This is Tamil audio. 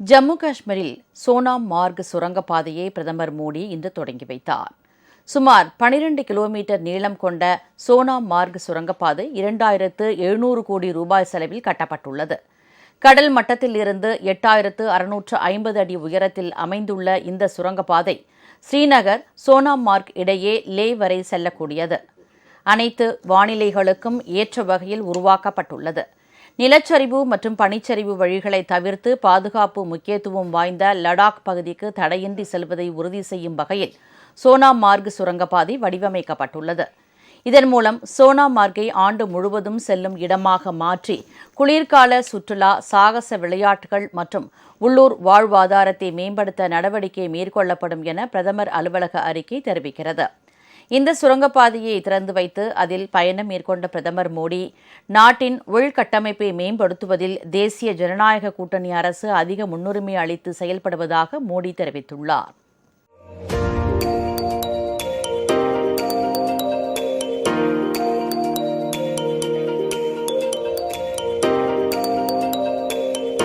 ஜம்மு காஷ்மீரில் சோனாம் மார்க் சுரங்கப்பாதையை பிரதமர் மோடி இன்று தொடங்கி வைத்தார். சுமார் 12 கிலோமீட்டர் நீளம் கொண்ட சோனாம் மார்க் சுரங்கப்பாதை இரண்டாயிரத்து எழுநூறு கோடி ரூபாய் செலவில் கட்டப்பட்டுள்ளது. கடல் மட்டத்தில் இருந்து எட்டாயிரத்து அறுநூற்று ஐம்பது அடி உயரத்தில் அமைந்துள்ள இந்த சுரங்கப்பாதை ஸ்ரீநகர் சோனாம் மார்க் இடையே லே வரை செல்லக்கூடியது. அனைத்து வானிலைகளுக்கும் ஏற்ற வகையில் உருவாக்கப்பட்டுள்ளது. நிலச்சரிவு மற்றும் பனிச்சரிவு வழிகளை தவிர்த்து பாதுகாப்பு முக்கியத்துவம் வாய்ந்த லடாக் பகுதிக்கு தடையின்றி செல்வதை உறுதி செய்யும் வகையில் சோனா மார்க் சுரங்கப்பாதை வடிவமைக்கப்பட்டுள்ளது. இதன் மூலம் சோனா மார்க்கை ஆண்டு முழுவதும் செல்லும் இடமாக மாற்றி குளிர்கால சுற்றுலா சாகச விளையாட்டுகள் மற்றும் உள்ளூர் வாழ்வாதாரத்தை மேம்படுத்த நடவடிக்கை மேற்கொள்ளப்படும் என பிரதமர் அலுவலக அறிக்கை தெரிவிக்கிறது. இந்த சுரங்கப்பாதையை திறந்து வைத்து அதில் பயணம் மேற்கொண்ட பிரதமர் மோடி நாட்டின் உள்கட்டமைப்பை மேம்படுத்துவதில் தேசிய ஜனநாயக கூட்டணி அரசு அதிக முன்னுரிமை அளித்து செயல்படுவதாக மோடி தெரிவித்துள்ளார்.